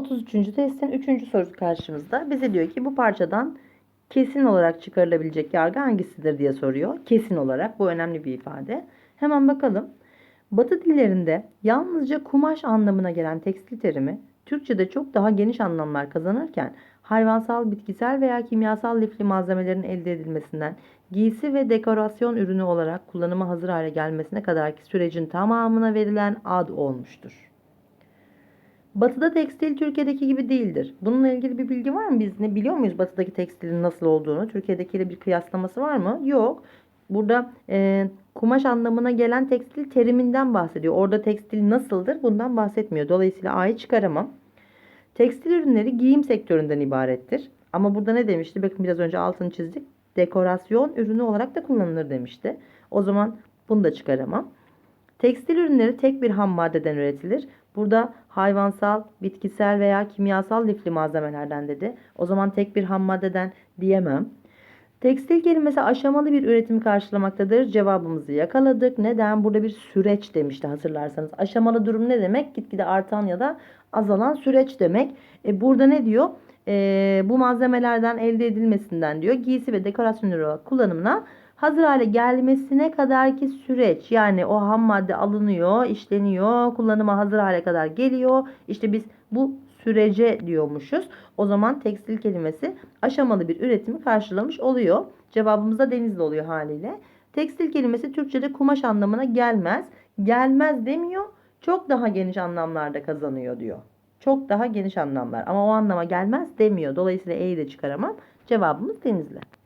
33. testin 3. sorusu karşımızda. Bize diyor ki bu parçadan kesin olarak çıkarılabilecek yargı hangisidir diye soruyor. Kesin olarak bu önemli bir ifade. Hemen bakalım. Batı dillerinde yalnızca kumaş anlamına gelen tekstil terimi Türkçe'de çok daha geniş anlamlar kazanırken hayvansal, bitkisel veya kimyasal lifli malzemelerin elde edilmesinden giysi ve dekorasyon ürünü olarak kullanıma hazır hale gelmesine kadarki sürecin tamamına verilen ad olmuştur. Batı'da tekstil Türkiye'deki gibi değildir. Bununla ilgili bir bilgi var mı? Biz ne biliyor muyuz Batı'daki tekstilin nasıl olduğunu? Türkiye'dekiyle bir kıyaslaması var mı? Yok. Burada e, kumaş anlamına gelen tekstil teriminden bahsediyor. Orada tekstil nasıldır? Bundan bahsetmiyor. Dolayısıyla A'yı çıkaramam. Tekstil ürünleri giyim sektöründen ibarettir. Ama burada ne demişti? Bakın biraz önce altını çizdik. Dekorasyon ürünü olarak da kullanılır demişti. O zaman bunu da çıkaramam. Tekstil ürünleri tek bir ham maddeden üretilir. Burada hayvansal, bitkisel veya kimyasal lifli malzemelerden dedi. O zaman tek bir ham maddeden diyemem. Tekstil kelimesi aşamalı bir üretimi karşılamaktadır. Cevabımızı yakaladık. Neden? Burada bir süreç demişti hatırlarsanız. Aşamalı durum ne demek? Gitgide artan ya da azalan süreç demek. E, burada ne diyor? E, bu malzemelerden elde edilmesinden diyor. Giysi ve dekorasyon olarak kullanımına hazır hale gelmesine kadarki süreç. Yani o ham madde alınıyor, işleniyor, kullanıma hazır hale kadar geliyor. İşte biz bu sürece diyormuşuz. O zaman tekstil kelimesi aşamalı bir üretimi karşılamış oluyor. Cevabımız da denizli oluyor haliyle. Tekstil kelimesi Türkçe'de kumaş anlamına gelmez. Gelmez demiyor. Çok daha geniş anlamlarda kazanıyor diyor. Çok daha geniş anlamlar ama o anlama gelmez demiyor. Dolayısıyla E'yi de çıkaramam. Cevabımız denizli.